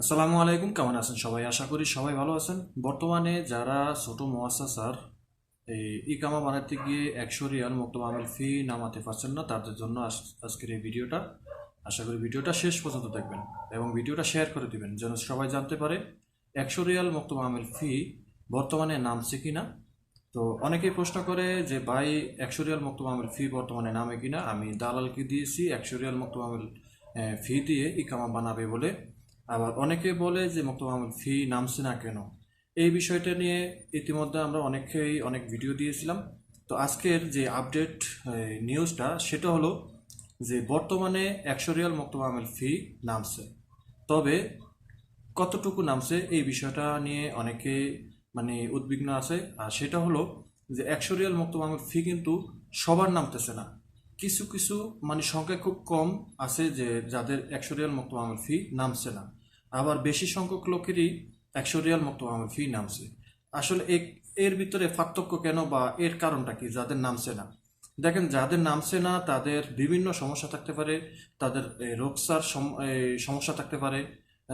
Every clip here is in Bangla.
আসসালামু আলাইকুম, কেমন আছেন সবাই? আশা করি সবাই ভালো আছেন। বর্তমানে যারা ছোটো ছোট মোয়াসাসার এই ইকামা বানাতে গিয়ে একশো রিয়াল মুক্ত ফি নামাতে পারছেন না, তাদের জন্য আজ- আজকের এই ভিডিওটা। আশা করি ভিডিওটা শেষ পর্যন্ত দেখবেন এবং ভিডিওটা শেয়ার করে দিবেন, যেন সবাই জানতে পারে একশো রিয়াল মুক্ত ফি বর্তমানে নামছে কি না তো অনেকেই প্রশ্ন করে যে, ভাই, একশো রিয়াল মুক্ত ফি বর্তমানে নামে কিনা? আমি দালালকে দিয়েছি, একশো রিয়াল মুক্ত ফি দিয়ে ইকামা বানাবে বলে আবার অনেকে বলে যে মুক্ত মামুল ফি নামছে না কেন? এই বিষয়টা নিয়ে ইতিমধ্যে আমরা অনেকেই অনেক ভিডিও দিয়েছিলাম। তো আজকের যে আপডেট নিউজটা সেটা হলো যে বর্তমানে একশো রিয়াল মুক্ত মামুল ফি নামছে। তবে কতটুকু নামছে এই বিষয়টা নিয়ে অনেকে মানে উদ্বিগ্ন আছে। আর সেটা হলো যে একশো রিয়াল মুক্ত মামুল ফি কিন্তু সবার নামতেছে না। কিছু কিছু মানে সংখ্যা খুব কম আছে যে যাদের একশো রিয়াল মুক্ত মামুল ফি নামছে না। আবার বেশি সংখ্যক লোকেরই একশো রিয়াল মুক্ত মামুল ফি নামছে। আসলে এর ভিতরে পার্থক্য কেন বা এর কারণটা কি যাদের নামছে না? দেখেন, যাদের নামছে না, তাদের বিভিন্ন সমস্যা থাকতে পারে। তাদের রোগসার সমস্যা থাকতে পারে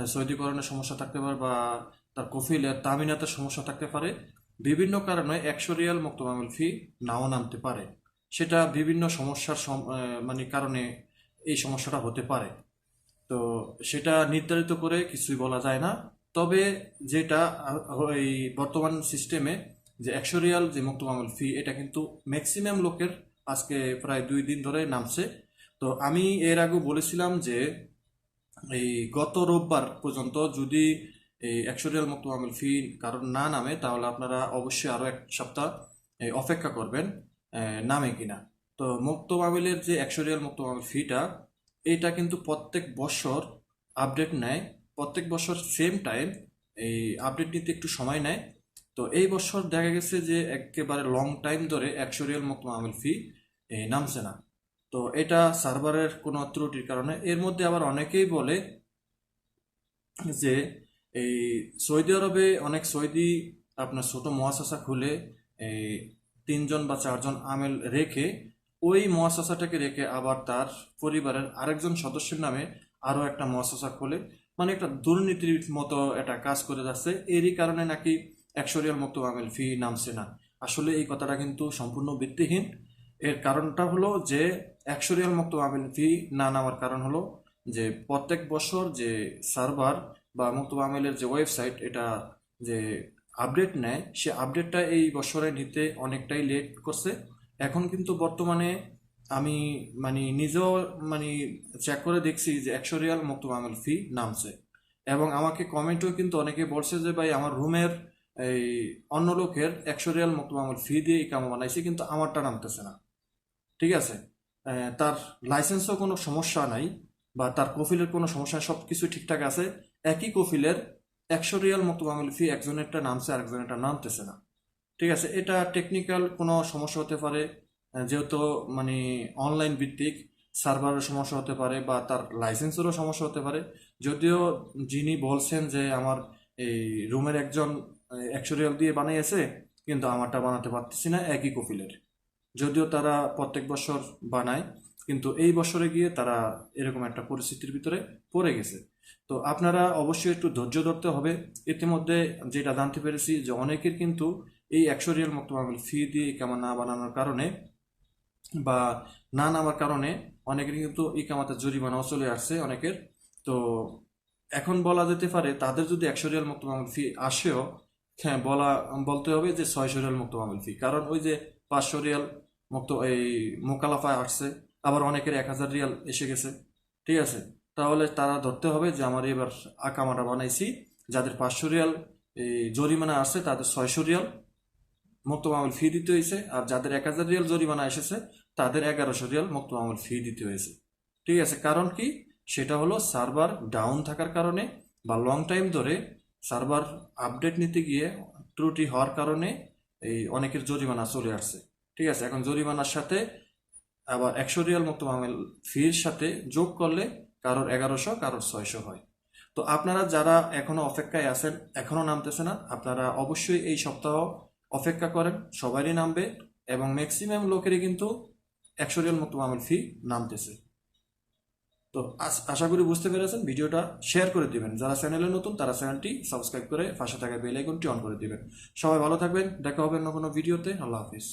সৌদিকরণের সমস্যা থাকতে পারে বা তার কফিলের তামিনাতের সমস্যা থাকতে পারে। বিভিন্ন কারণে একশো রিয়াল মুক্ত মামুল ফি নাও নামতে পারে। সেটা বিভিন্ন সমস্যার সম- মানে কারণে এই সমস্যাটা হতে পারে। তো সেটা নির্ধারিত করে কিছুই বলা যায় না। তবে যেটা এই বর্তমান সিস্টেমে যে একশো রিয়াল যে মুক্ত মামুল ফি এটা কিন্তু ম্যাক্সিমাম লোকের আজকে প্রায় দুই দিন ধরে নামছে। তো আমি এর আগে বলেছিলাম যে, এই গত রোববার পর্যন্ত যদি এই একশো রিয়াল মুক্ত মামুল ফি কারণ না নামে, তাহলে আপনারা অবশ্যই আরও এক সপ্তাহ অপেক্ষা করবেন নামে কিনা। তো মুক্ত মামুলের যে একশো রিয়াল মুক্ত মামুল ফিটা এইটা কিন্তু প্রত্যেক বছর আপডেট নেয়। প্রত্যেক বছর সেম টাইম এই আপডেট নিতে একটু সময় নেয়। তো এই বছর দেখা গেছে যে একেবারে লং টাইম ধরে একশো রিয়াল মতো মামুল ফি নামছে না। তো এটা সার্ভারের কোনো ত্রুটির কারণে। এর মধ্যে আবার অনেকেই বলে যে এই সৌদি আরবে অনেক সৌদি আপনার ছোট মহাশাসা খুলে এই তিনজন বা চারজন আমেল রেখে ওই মহাশাসাটাকে রেখে আবার তার পরিবারের আরেকজন সদস্যের নামে আরও একটা মহাশাসা খোলে। মানে একটা দুর্নীতির মতো একটা কাজ করে যাচ্ছে। এরই কারণে নাকি একশো রিয়াল মুক্ত আমেল ফি নামছে না। আসলে এই কথাটা কিন্তু সম্পূর্ণ ভিত্তিহীন। এর কারণটা হলো যে একশো রিয়াল মুক্ত আমেল ফি না নামার কারণ হলো যে প্রত্যেক বছর যে সার্ভার বা মুক্ত আমেলের যে ওয়েবসাইট, এটা যে আপডেট নেয়, সে আপডেটটা এই বছরে নিতে অনেকটাই লেট করছে। এখন কিন্তু বর্তমানে আমি মানে নিজেও মানে চেক করে দেখছি যে একশো রিয়াল মুক্ত আমেল ফি নামছে। এবং আমাকে কমেন্টেও কিন্তু অনেকে বলছে যে, ভাই, আমার রুমের এই অন্য লোকের একশো রিয়াল মুক্ত আমেল ফি দিয়ে এই কামা বানাইছে, কিন্তু আমারটা নামতেছে না। ঠিক আছে? তার লাইসেন্সও কোনো সমস্যা নাই বা তার কফিলের কোনো সমস্যা সব কিছু ঠিকঠাক আছে। একই কফিলের একশো রিয়াল মতো মামুল ফি একজনেরটা নামছে, আরেকজনেরটা নামতেছে না। ঠিক আছে, এটা টেকনিক্যাল কোনো সমস্যা হতে পারে যেহেতু মানে অনলাইন ভিত্তিক সার্ভারের সমস্যা হতে পারে বা তার লাইসেন্সেরও সমস্যা হতে পারে। যদিও যিনি বলছেন যে আমার এই রুমের একজন একশো রিয়াল দিয়ে বানিয়েছে, কিন্তু আমারটা বানাতে পারতেছি না, একই কপিলের। যদিও তারা প্রত্যেক বছর বানায়, কিন্তু এই বছরে গিয়ে তারা এরকম একটা পরিস্থিতির ভিতরে পড়ে গেছে। তো আপনারা অবশ্যই একটু ধৈর্য ধরতে হবে। ইতিমধ্যে যেটা জানতে পেরেছি যে অনেকের কিন্তু এই একশো রিয়াল মুক্ত মামুল ফি দিয়ে ইকামা না বানানোর কারণে বা না নামার কারণে অনেকের কিন্তু ইকামাতের জরিমানাও চলে আসছে অনেকের। তো এখন বলা যেতে পারে তাদের যদি একশো রিয়াল মুক্ত মামুল ফি আসেও হ্যাঁ বলা, বলতে হবে যে ছয়শো রিয়াল মুক্ত মামুল ফি কারণ ওই যে পাঁচশো রিয়াল মুক্ত এই মোকালাফায় আসছে, আবার অনেকের এক হাজার রিয়াল এসে গেছে। ঠিক আছে? তাহলে তারা ধরতে হবে যে আমার এবার আকামাটা বানাইছি, যাদের পাঁচশো রিয়াল এই জরিমানা আসছে, তাদের ছয়শো রিয়াল মুক্ত মামুল ফি দিতে হয়েছে। আর যাদের এক হাজার রিয়াল জরিমানা এসেছে, তাদের এগারোশো রিয়াল মুক্ত মামুল ফি দিতে হয়েছে। ঠিক আছে, কারণ কি? সেটা হলো সার্ভার ডাউন থাকার কারণে বা লং টাইম ধরে সার্ভার আপডেট নিতে গিয়ে ত্রুটি হওয়ার কারণে এই অনেকের জরিমানা চলে আসছে। ঠিক আছে, এখন জরিমানার সাথে আবার একশো রিয়াল মুক্ত মামুল ফির সাথে যোগ করলে কারোর এগারোশো, কারোর ছয়শো হয়। তো আপনারা যারা এখনও অপেক্ষায় আছেন, এখনও নামতেছে না, আপনারা অবশ্যই এই সপ্তাহ অপেক্ষা করেন, সবারই নামবে এবং ম্যাক্সিমাম লোকেরই কিন্তু একশো রিয়াল মতো আমার ফি নামতেছে। তো আশা করি বুঝতে পেরেছেন, ভিডিওটা শেয়ার করে দিবেন। যারা চ্যানেলে নতুন, তারা চ্যানেলটি সাবস্ক্রাইব করে পাশে থাকা বেল আইকনটি অন করে দিবেন। সবাই ভালো থাকবেন, দেখা হবে অন্য কোনো ভিডিওতে আল্লাহ হাফিজ।